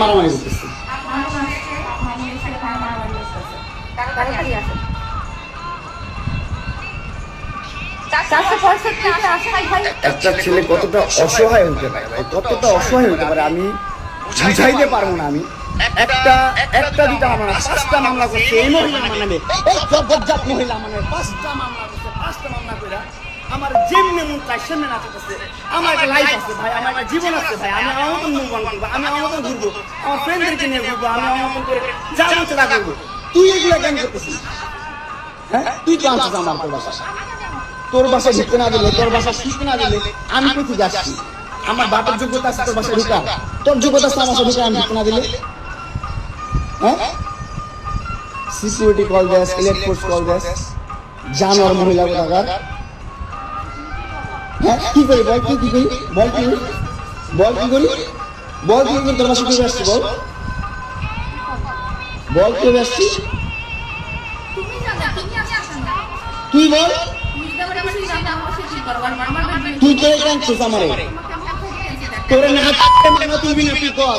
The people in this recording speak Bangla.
মারামারি করতেছে? একটা ছেলে কতটা অসহায় হতে পারে ভাই? কতটা অসহায় হতে পারে আমি বুঝাইতে পারব না আমি। একটা একটা দুটা মামলা পাঁচটা মামলা করছে। এই মহিলা আমার নামে পাঁচটা মামলা করছে পাঁচটা মামলা করে আমার যেমনি মন চাই সেমনি নাচতেছে আমার একটা লাইফ আছে ভাই, আমার একটা জীবন আছে ভাই, আমি আমার মতন করব আমি আমার মতন ঘুরবো আমার ফ্রেন্ডদেরকে নিয়ে ঘুরবো, আমি আমার মতন করে যা করব। তুই এগুলো কেন করতেছিস? হ্যাঁ? তুই তো আমার তোর বাসা। তোর বাসা ঢুকতে না দিলে, তোর বাসা শিখতে না দিলে আমি কোথায় যাচ্ছি? আমার বাপের যোগ্যতা আছে, তোর বাসা ঢুকা তোর যোগ্যতা আছে, আমার বাসা ঢুকা আমি ঢুকতে না দিলে? হ্যাঁ? সিকিউরিটি কল দেস ইলেক্ট ফোর্স কল দেস। জানোয়ার মহিলা কোথাকার হ্যাঁ কি করি বল তুই কি করি? বল কি? বল কি করি? বল কি করি বাসা কীভাবে আসছি বল? বল কীভাবে আসছি তুই বল। সাথে কি করব আমার। তুই তোরে না তুলবি না, তুই কর